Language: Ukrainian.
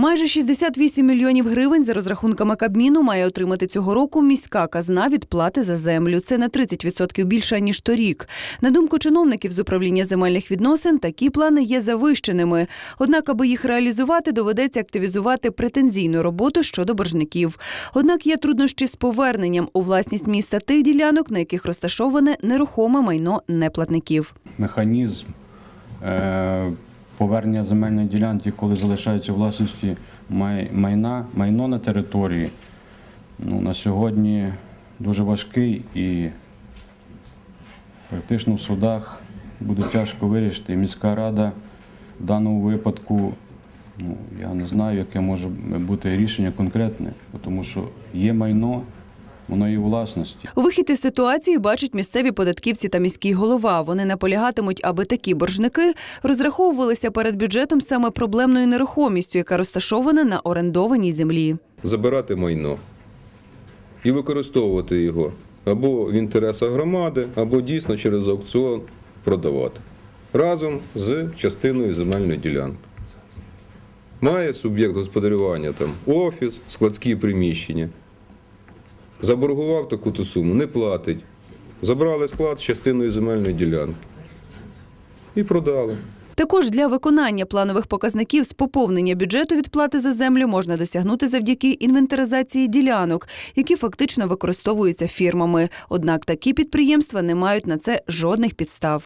Майже 68 мільйонів гривень за розрахунками Кабміну має отримати цього року міська казна від плати за землю. Це на 30% більше ніж торік. На думку чиновників з управління земельних відносин, такі плани є завищеними. Однак, аби їх реалізувати, доведеться активізувати претензійну роботу щодо боржників. Однак є труднощі з поверненням у власність міста тих ділянок, на яких розташоване нерухоме майно неплатників. механізм е, повернення земельної ділянки, коли залишається власності майна, майно на території, ну, на сьогодні дуже важкий і практично в судах буде тяжко вирішити. Міська рада в даному випадку, ну, я не знаю, яке може бути рішення конкретне, тому що є майно, воно є власності. Вихід із ситуації бачать місцеві податківці та міський голова. Вони наполягатимуть, аби такі боржники розраховувалися перед бюджетом саме проблемною нерухомістю, яка розташована на орендованій землі. забирати майно і використовувати його або в інтересах громади, або дійсно через аукціон продавати разом з частиною земельної ділянки. Має суб'єкт господарювання там офіс, складські приміщення. Заборгував таку-то суму, не платить. Забрали склад з частиною земельної ділянки і продали. Також для виконання планових показників з поповнення бюджету відплати за землю можна досягнути завдяки інвентаризації ділянок, які фактично використовуються фірмами. Однак такі підприємства не мають на це жодних підстав.